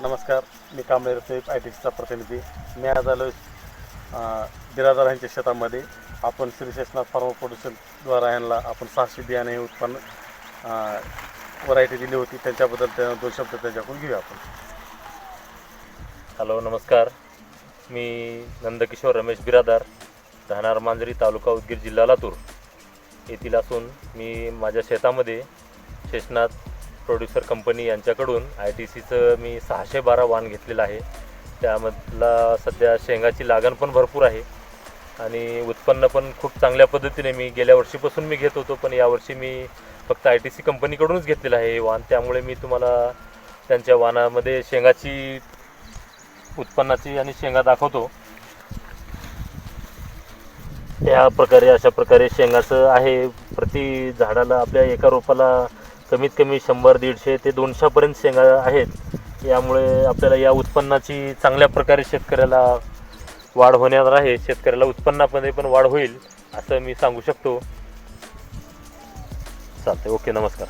नमस्कार मी Kamble Rafiq I T सीचा प्रतिनिधी. मी आज आलो बिरादारांच्या शेतामध्ये. आपण श्री शेषनाथ फार्मा प्रोड्युशनद्वारा यांना आपण सहाशे बियाणे हे उत्पन्न व्हरायटी दिली होती. त्यांच्याबद्दल त्या दोन शब्द त्यांच्याकडून घेऊया आपण. हॅलो नमस्कार. मी नंदकिशोर रमेश बिरादार राहणार मांजरी तालुका उदगीर जिल्हा लातूर येथील असून मी माझ्या शेतामध्ये शेषनाथ प्रोड्युसर कंपनी यांच्याकडून आय टी सीचं मी सहाशे बारा वाण घेतलेलं आहे. त्यामधला सध्या शेंगाची लागण पण भरपूर आहे. आणि उत्पन्न पण खूप चांगल्या पद्धतीने मी गेल्या वर्षीपासून मी घेत होतो पण यावर्षी मी फक्त आय टी सी कंपनीकडूनच घेतलेलं आहे हे वाण त्यामुळे मी तुम्हाला त्यांच्या वाणामध्ये शेंगाची उत्पन्नाची आणि शेंगा दाखवतो. या प्रकारे अशा प्रकारे शेंगाचं आहे. प्रति झाडाला आपल्या एका रोपाला कमीत कमी शंभर दीडशे ते दोनशेपर्यंत शेंगा आहेत. यामुळे आपल्याला या उत्पन्नाची चांगल्या प्रकारे शेतकऱ्याला वाढ होणार आहे. शेतकऱ्याला उत्पन्नामध्ये पण वाढ होईल असं मी सांगू शकतो. चालतंय. ओके नमस्कार.